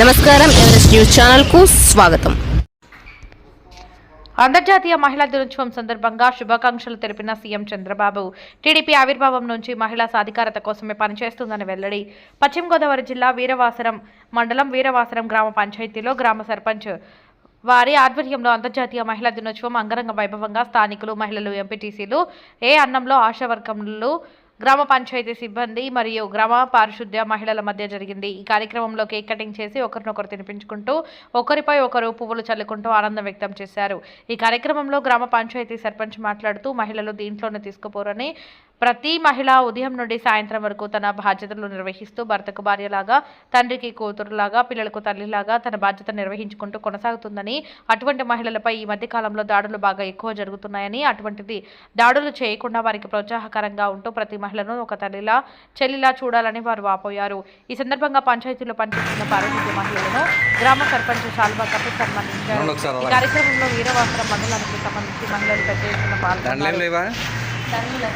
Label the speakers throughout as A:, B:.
A: నమస్కారం Everest news ఛానల్కు స్వాగతం.
B: అంతర్జాతీయ మహిళా దినోత్సవం సందర్భంగా శుభాకాంక్షలు తెలిపిన సీఎం చంద్రబాబు టీడీపీ ఆవిర్భావం నుంచి మహిళా సాధికారత కోసమే పనిచేస్తుందని వెల్లడి. పశ్చిమ గోదావరి జిల్లా వీరవాసరం మండలం వీరవాసరం గ్రామ పంచాయతీలో గ్రామ సర్పంచ్ వారి ఆధ్వర్యంలో అంతర్జాతీయ మహిళా దినోత్సవం అంగరంగ వైభవంగా స్థానికులు మహిళలు ఎంపీటీసీలు ఏ అన్నంలో ఆశావర్గంలో గ్రామ పంచాయతీ సిబ్బంది మరియు గ్రామ పారిశుద్ధ్య మహిళల మధ్య జరిగింది. ఈ కార్యక్రమంలో కేక్ కటింగ్ చేసి ఒకరినొకరు తినిపించుకుంటూ ఒకరిపై ఒకరు పువ్వులు చల్లుకుంటూ ఆనందం వ్యక్తం చేశారు. ఈ కార్యక్రమంలో గ్రామ పంచాయతీ సర్పంచ్ మాట్లాడుతూ మహిళలు దీంట్లోనే తీసుకుపోరని ప్రతి మహిళ ఉదయం నుండి సాయంత్రం వరకు తన బాధ్యతలు నిర్వహిస్తూ భర్తకు భార్యలాగా తండ్రికి కూతురులాగా పిల్లలకు తల్లిలాగా తన బాధ్యత నిర్వహించుకుంటూ కొనసాగుతుందని అటువంటి మహిళలపై ఈ మధ్య కాలంలో దాడులు బాగా ఎక్కువ జరుగుతున్నాయని అటువంటిది దాడులు చేయకుండా వారికి ప్రోత్సాహకరంగా ఉంటూ ప్రతి మహిళను ఒక తల్లిలా చెల్లిలా చూడాలని వారు వాపోయారు ఈ సందర్భంగా పంచాయతీలో పనిచేస్తున్న పారిశుద్ధ్య మహిళలను గ్రామ సర్పంచ్ శాల్వా కప్పు సన్మానించారు. ఈ కార్యక్రమంలో వీరవాసరం మండలానికి సంబంధించి మహిళలు పెద్ద ఎత్తున పాల్గొన్నారు
C: లేవా
D: మహిళా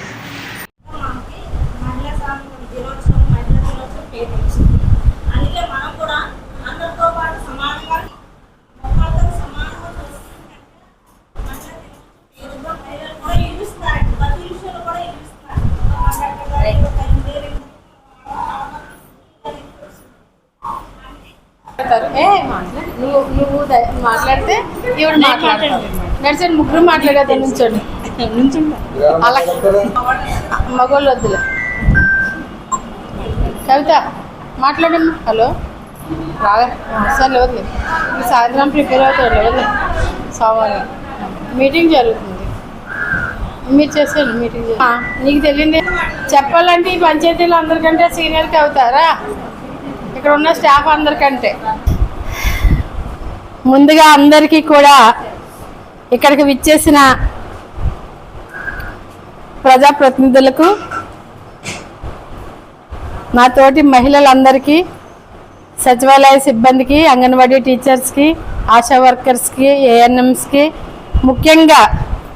D: స్వాతంత్ర దినోత్సవం మహిళా అందుకే మనం కూడా అందరితో పాటు సమానంగా మొక్కలతో సమానంగా కూడా ప్రతి విషయంలో కూడా.
E: నువ్వు మాట్లాడితే ఈవిడ నడిచండి ముగ్గురు మాట్లాడేది నుంచండి అలా. మగోళ్ళు వద్దులే. కవిత మాట్లాడమ్మా హలో. రాగా సార్ లేదు సాయంత్రం ప్రిపేర్ అవుతాడు లేదు సోమవారం మీటింగ్ జరుగుతుంది. మీరు చేస్తాను మీటింగ్ నీకు తెలియంది. చెప్పాలంటే ఈ పంచాయతీలో అందరికంటే సీనియర్కి అవుతారా? ఇక్కడ ఉన్న స్టాఫ్ అందరికంటే. ముందుగా అందరికీ కూడా ఇక్కడికి విచ్చేసిన ప్రజాప్రతినిధులకు మా తోటి మహిళలందరికీ సచివాలయ సిబ్బందికి అంగన్వాడీ టీచర్స్కి ఆశా వర్కర్స్కి ఏఎన్ఎంస్కి ముఖ్యంగా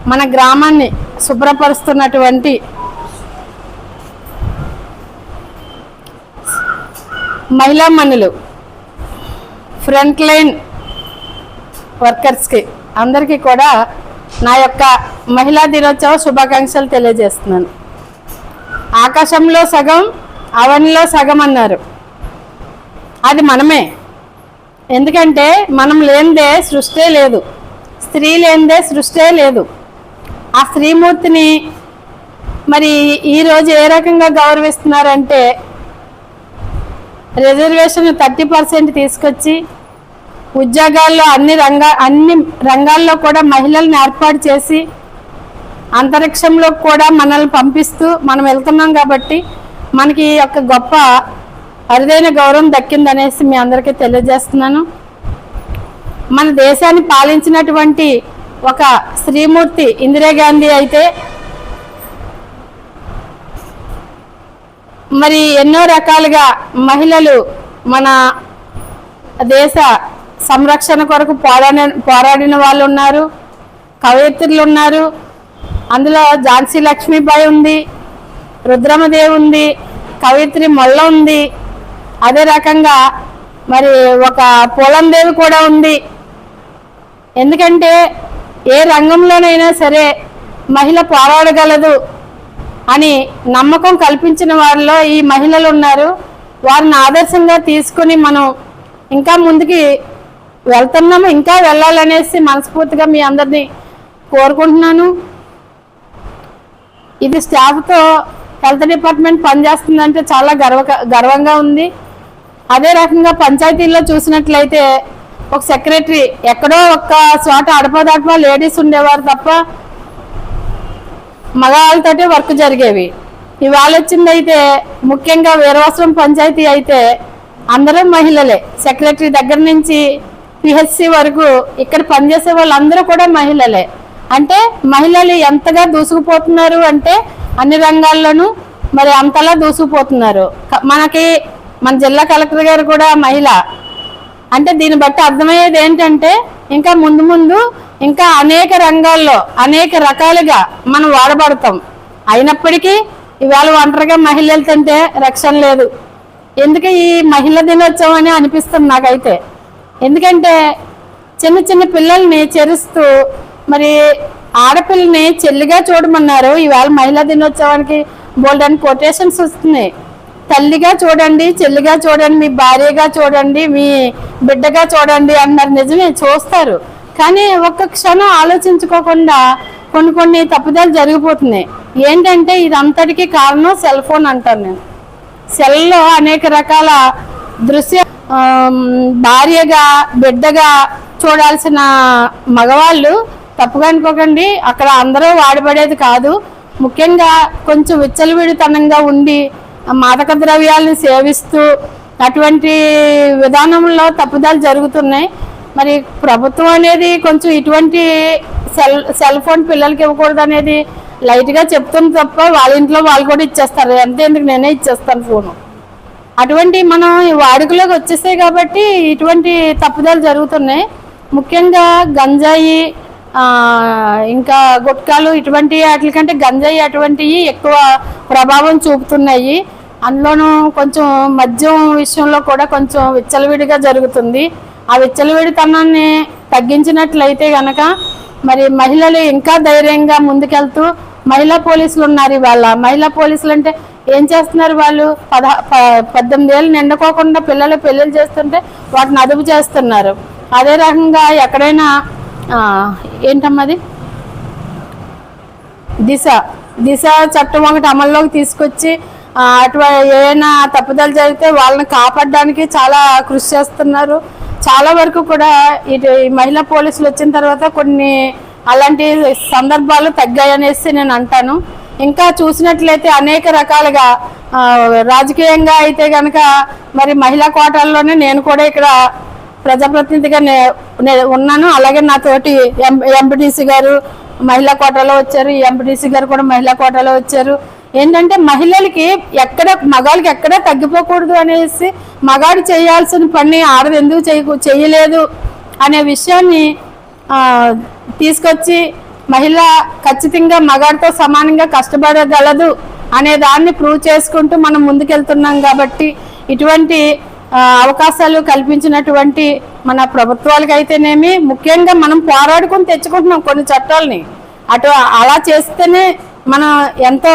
E: మన గ్రామాన్ని శుభ్రపరుస్తున్నటువంటి మహిళా మనులు ఫ్రంట్ లైన్ వర్కర్స్కి అందరికీ కూడా నా యొక్క మహిళా దినోత్సవ శుభాకాంక్షలు తెలియజేస్తున్నాను. ఆకాశంలో సగం అవనిలో సగం అన్నారు. అది మనమే. ఎందుకంటే మనం లేనిదే సృష్టే లేదు. స్త్రీ లేనిదే సృష్టే లేదు. ఆ స్త్రీమూర్తిని మరి ఈరోజు ఏ రకంగా గౌరవిస్తున్నారంటే రిజర్వేషన్ థర్టీ పర్సెంట్ తీసుకొచ్చి ఉద్యోగాల్లో అన్ని రంగా అన్ని రంగాల్లో కూడా మహిళల్ని ఏర్పాటు చేసి అంతరిక్షంలో కూడా మనల్ని పంపిస్తూ మనం వెళ్తున్నాం కాబట్టి మనకి ఒక యొక్క గొప్ప అరుదైన గౌరవం దక్కిందనేసి మీ అందరికీ తెలియజేస్తున్నాను. మన దేశాన్ని పాలించినటువంటి ఒక శ్రీమూర్తి ఇందిరాగాంధీ అయితే మరి ఎన్నో రకాలుగా మహిళలు మన దేశ సంరక్షణ కొరకు పోరాడిన పోరాడిన వాళ్ళు ఉన్నారు కవయిత్రులు ఉన్నారు. అందులో ఝాన్సీ లక్ష్మీబాయి ఉంది. రుద్రమదేవి ఉంది కవిత్రి మొల్ల ఉంది అదే రకంగా మరి ఒక పూలందేవి కూడా ఉంది. ఎందుకంటే ఏ రంగంలోనైనా సరే మహిళ పోరాడగలదు అని నమ్మకం కల్పించిన వారిలో ఈ మహిళలు ఉన్నారు. వారిని ఆదర్శంగా తీసుకుని మనం ఇంకా ముందుకి వెళ్తున్నాము ఇంకా వెళ్ళాలనేసి మనస్ఫూర్తిగా మీ అందరినీ కోరుకుంటున్నాను. ఇది స్టాఫ్తో హెల్త్ డిపార్ట్మెంట్ పనిచేస్తుందంటే చాలా గర్వ గర్వంగా ఉంది. అదే రకంగా పంచాయతీల్లో చూసినట్లయితే ఒక సెక్రటరీ ఎక్కడో ఒక్క చోట అడపదడప లేడీస్ ఉండేవారు తప్ప మగవాళ్ళతోటే వర్క్ జరిగేవి. ఇవాళ వచ్చిందైతే ముఖ్యంగా వీరవసరం పంచాయతీ అయితే అందరూ మహిళలే. సెక్రటరీ దగ్గర నుంచి పిహెచ్సి వరకు ఇక్కడ పనిచేసే వాళ్ళందరూ కూడా మహిళలే. అంటే మహిళలు ఎంతగా దూసుకుపోతున్నారు అంటే అన్ని రంగాల్లోనూ మరి అంతలా దూసుకుపోతున్నారు. మనకి మన జిల్లా కలెక్టర్ గారు కూడా మహిళ. అంటే దీన్ని బట్టి అర్థమయ్యేది ఏంటంటే ఇంకా ముందు ముందు ఇంకా అనేక రంగాల్లో అనేక రకాలుగా మనం వాడబడతాం. అయినప్పటికీ ఇవాళ ఒంటరిగా మహిళలు తింటే రక్షణ లేదు. ఎందుకు ఈ మహిళా దినోత్సవం అని అనిపిస్తుంది నాకైతే. ఎందుకంటే చిన్న చిన్న పిల్లల్ని చెరుస్తూ మరి ఆడపిల్లని చెల్లిగా చూడమన్నారు. ఇవాళ మహిళా దినోత్సవానికి బోల్డని కొటేషన్స్ వస్తున్నాయి. తల్లిగా చూడండి చెల్లిగా చూడండి మీ భార్యగా చూడండి మీ బిడ్డగా చూడండి అన్నారు. నిజమే చూస్తారు. కానీ ఒక్క క్షణం ఆలోచించుకోకుండా కొన్ని కొన్ని తప్పుదాలు జరిగిపోతున్నాయి. ఏంటంటే ఇదంతటికీ కారణం సెల్ ఫోన్ అంటాను నేను. సెల్లో అనేక రకాల దృశ్య భార్యగా బిడ్డగా చూడాల్సిన మగవాళ్ళు తప్పుగా అనుకోకండి. అక్కడ అందరూ వాడబడేది కాదు. ముఖ్యంగా కొంచెం విచ్చలవిడితనంగా ఉండి మాదక ద్రవ్యాలను సేవిస్తూ అటువంటి విధానంలో తప్పుదాలు జరుగుతున్నాయి. మరి ప్రభుత్వం అనేది కొంచెం ఇటువంటి సెల్ సెల్ ఫోన్ పిల్లలకి ఇవ్వకూడదు అనేది లైట్గా చెప్తుంది తప్ప వాళ్ళ ఇంట్లో వాళ్ళు కూడా ఇచ్చేస్తారు. అంతే ఎందుకు నేనే ఇచ్చేస్తాను ఫోను? అటువంటి మనం వాడుకలోకి వచ్చేసాయి కాబట్టి ఇటువంటి తప్పుదాలు జరుగుతున్నాయి. ముఖ్యంగా గంజాయి ఇంకా గుట్కాలు ఇటువంటి వాటికంటే గంజాయి అటువంటివి ఎక్కువ ప్రభావం చూపుతున్నాయి. అందులోనూ కొంచెం మద్యం విషయంలో కూడా కొంచెం విచ్చలవిడిగా జరుగుతుంది. ఆ విచ్చలవిడితనాన్ని తగ్గించినట్లయితే గనక మరి మహిళలు ఇంకా ధైర్యంగా ముందుకెళ్తూ మహిళా పోలీసులు ఉన్నారు ఇవాళ. మహిళా పోలీసులు అంటే ఏం చేస్తున్నారు వాళ్ళు? పద ప- పద్దెనిమిది ఏళ్ళు నిండుకోకుండా పిల్లలు పెళ్ళిళ్ళు చేస్తుంటే వాటిని అదుపు చేస్తున్నారు. అదే రకంగా ఎక్కడైనా ఏంటమ్మది దిశ. దిశ చట్టం ఒకటి అమల్లోకి తీసుకొచ్చి అటువంటి ఏదైనా తప్పుదలు జరిగితే వాళ్ళని కాపాడడానికి చాలా కృషి చేస్తున్నారు. చాలా వరకు కూడా ఇటు మహిళా పోలీసులు వచ్చిన తర్వాత కొన్ని అలాంటి సందర్భాలు తగ్గాయనేసి నేను అంటాను. ఇంకా చూసినట్లయితే అనేక రకాలుగా రాజకీయంగా అయితే కనుక మరి మహిళా కోటాల్లోనే నేను కూడా ఇక్కడ ప్రజాప్రతినిధిగా నే- నే- ఉన్నాను. అలాగే నాతోటి ఎం ఎంపీటీసీ గారు మహిళా కోటాలో వచ్చారు. ఎంపీటీసీ గారు కూడా మహిళా కోటాలో వచ్చారు. ఏంటంటే మహిళలకి ఎక్కడ మగాళ్ళకి ఎక్కడ తగ్గిపోకూడదు అనేసి మగాడు చేయాల్సిన పని ఆడది ఎందుకు చేయ చేయలేదు అనే విషయాన్ని తీసుకొచ్చి మహిళ ఖచ్చితంగా మగాడితో సమానంగా కష్టపడగలదు అనే దాన్ని ప్రూవ్ చేసుకుంటూ మనం ముందుకెళ్తున్నాం కాబట్టి ఇటువంటి అవకాశాలు కల్పించినటువంటి మన ప్రభుత్వాలకు అయితేనేమి ముఖ్యంగా మనం పోరాడుకొని తెచ్చుకుంటున్నాం కొన్ని చట్టాలని. అటు అలా చేస్తేనే మనం ఎంతో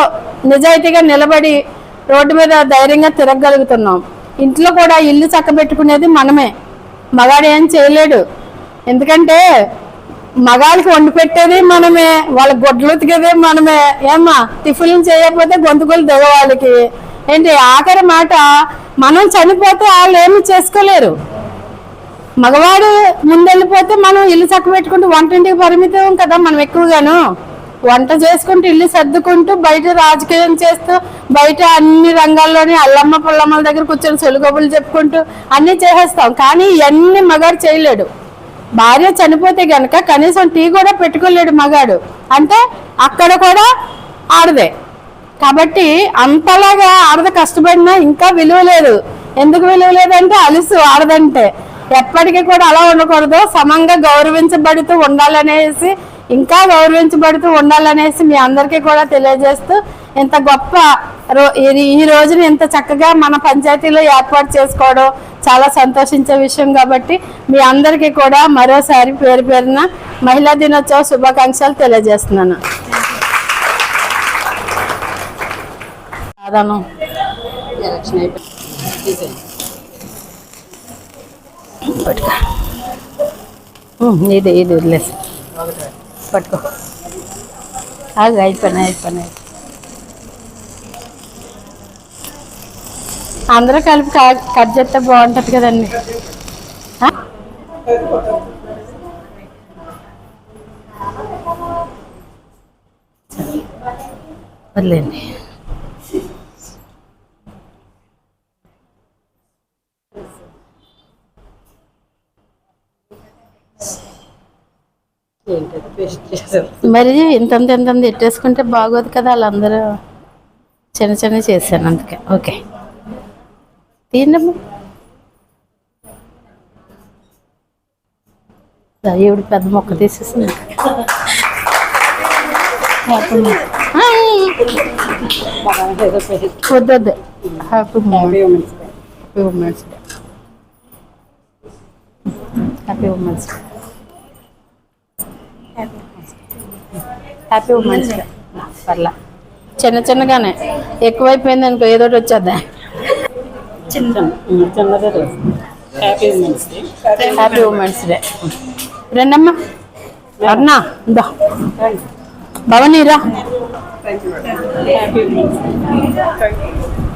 E: నిజాయితీగా నిలబడి రోడ్డు మీద ధైర్యంగా తిరగగలుగుతున్నాం. ఇంట్లో కూడా ఇల్లు చక్కబెట్టుకునేది మనమే. మగాడు ఏం చేయలేడు. ఎందుకంటే మగాళ్ళకి వండి పెట్టేది మనమే వాళ్ళ గొడ్లు ఉతికేది మనమే. ఏమ్మా టిఫిన్లు చేయకపోతే గొంతుకులు దిగవాళ్ళకి ఏంటి ఆఖరి మాట మనం చనిపోతే వాళ్ళు ఏమి చేసుకోలేరు. మగవాడు ముందెళ్ళిపోతే మనం ఇల్లు చక్క పెట్టుకుంటూ వంటింటికి పరిమితం కదా మనం ఎక్కువగాను. వంట చేసుకుంటూ ఇల్లు సర్దుకుంటూ బయట రాజకీయం చేస్తూ బయట అన్ని రంగాల్లోని అల్లమ్మ పుల్లమ్మల దగ్గర కూర్చొని సొలుగబులు చెప్పుకుంటూ అన్నీ చేసేస్తాం. కానీ ఇవన్నీ మగాడు చేయలేడు. భార్య చనిపోతే గనక కనీసం టీ కూడా పెట్టుకోలేడు మగాడు. అంటే అక్కడ కూడా ఆడదే. కాబట్టి అంతలాగా ఆడద కష్టపడినా ఇంకా విలువ లేదు. ఎందుకు విలువ లేదంటే అలుసు ఆడదంటే. ఎప్పటికీ కూడా అలా ఉండకూడదు. సమంగా గౌరవించబడుతూ ఉండాలనేసి ఇంకా గౌరవించబడుతూ ఉండాలనేసి మీ అందరికీ కూడా తెలియజేస్తూ ఇంత గొప్ప రో ఈ రోజున ఇంత చక్కగా మన పంచాయతీలో ఏర్పాటు చేసుకోవడం చాలా సంతోషించే విషయం కాబట్టి మీ అందరికీ కూడా మరోసారి పేరు పేరున మహిళా దినోత్సవ శుభాకాంక్షలు తెలియజేస్తున్నాను. సాధారణం పట్టుకో. ఉమ్, ఇది ఇది వదిలేసి. పట్టుకో. ఆగు అయిపోయినా అయిపోయినా అందరూ కలిపి కట్ చేస్తే బాగుంటుంది కదండి? వదిలేండి మరి ఇంతంత ఇంతంత ఎట్టేసుకుంటే బాగోదు కదా వాళ్ళందరూ చిన్న చిన్న చేశాను అందుకే. ఓకే. తీయండమ్మా. ఈవిడ పెద్ద మొక్క తీసేసింది. ఆ, వద్దొద్దు. Happy happy women's day happy women's day happy women's day పర్లా. చిన్న చిన్నగానే. ఎక్కువైపోయింది అనుకో ఏదో వచ్చేద్దా?
C: చిన్నదే. Happy women's day
E: happy women's day రెండమ్మా. అన్నా ఇందా భవని రా.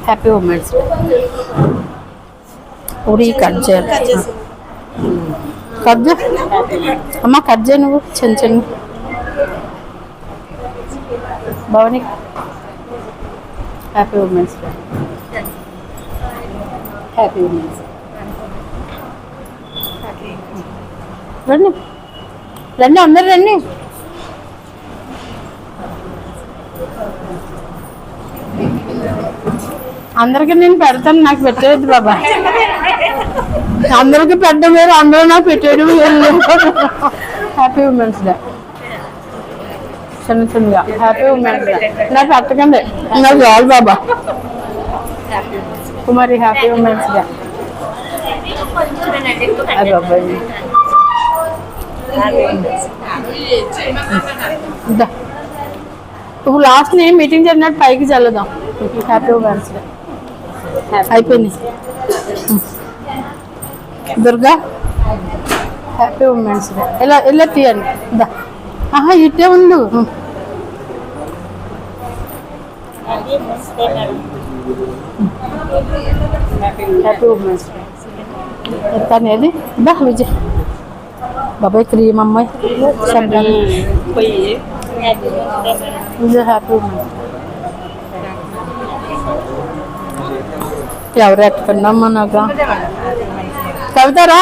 C: హ్యాపీ ఉమెన్స్
E: డే ఉడి కట్ చేయాలి కట్ చే అమ్మ కట్ చేయి నువ్వు. చిన్న చిన్న. Bhavani happy women's day.
C: Happy women's
E: రండి. రండి అందరు రండి. అందరికి నేను పెడతాను నాకు పెట్టేది బాబా. అందరికి పెట్ట వేరు అందరూ నాకు పెట్టేది హ్యాపీ ఉమెన్స్ డే. చిన్న చిన్నగా. హ్యాపీ ఉమెన్స్ డే నాకు పెట్టకండి నా చాలు బాబా. కుమారి హ్యాపీ ఉమెన్స్ డే అయ్య ఇప్పుడు లాస్ట్ నేను మీటింగ్ జరిగినట్టు పైకి చల్లదాం. హ్యాపీ ఉమెన్స్ డే అయిపోయింది. దుర్గా హ్యాపీ ఉమెన్స్ డే ఇలా ఇలా తీయండి దా. ఆహా ఇట్టే ఉండు. ఎత్తానేది? బా విజయ్. బాబాయ్ క్రీమ్ అమ్మాయి శబ్దం విజయ్ హ్యాపీ ఎవరు ఎట్టుకున్నామ్మా నాకు? చదువుతారా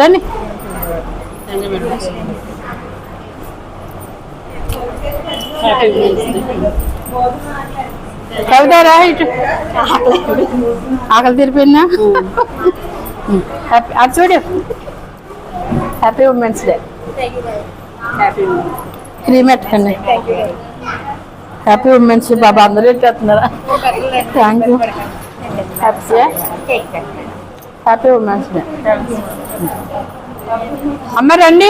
E: రండి.
C: హ్యాపీ ఉమెన్స్ డే
E: కవితారా ఇటు? ఆకలి తీరిపోయిందా? హ్యాపీ అది చూడు. Happy women's day.
C: Happy
E: cream ఎట్టుకోండి happy women's day బాబా అందరూ పెట్టేస్తున్నారా thank you happy happy women's day. అమ్మ రండి.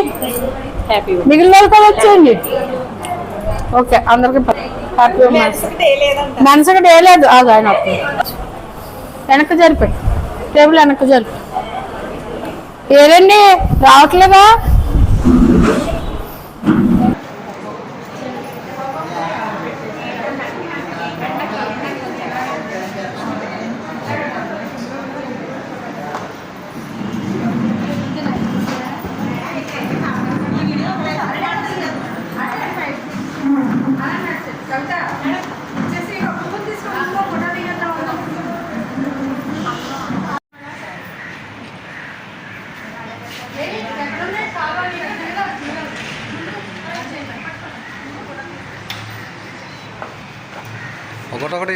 E: మిగిలిన కూడా వచ్చేయండి. ఓకే అందరికి హ్యాపీ మనసుకు డే లేదు అది ఆయన. వెనక్కి జరిపోయి టేబుల్ వెనక్కి జరిపి. ఏదండి? రావట్లేదా?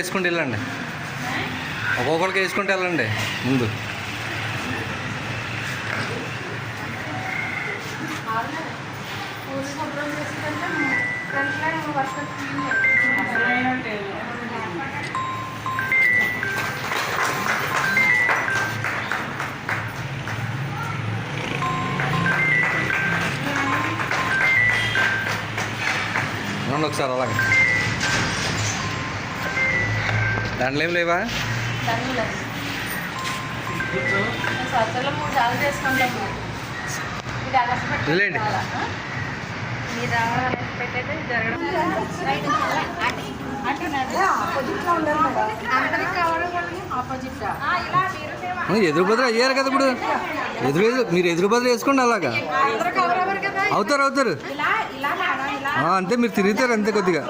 F: వేసుకుంటూ వెళ్ళండి. ఒక్కొక్కరికి వేసుకుంటూ వెళ్ళండి ముందు. ఒకసారి అలాగే. దాంట్లో ఏం లేవా? వెళ్ళండి ఎదురు బదులు అయ్యారు కదా ఇప్పుడు. ఎదురు ఎదురు మీరు ఎదురు బదులు వేసుకోండి అలాగా. అవుతారు అవుతారు. అంతే మీరు తిరుగుతారు అంతే కొద్దిగా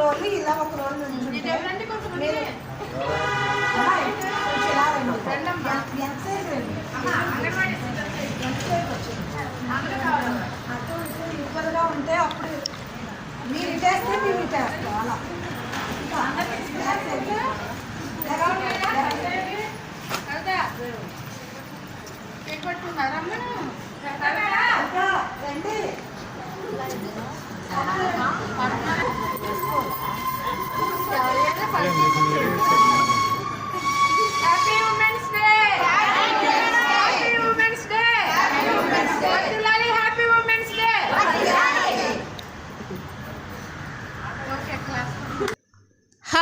D: ఉంటే అప్పుడు మీరు ఇటేస్తే మేము ఇటేస్తాం అలా రండి హ్యాపీ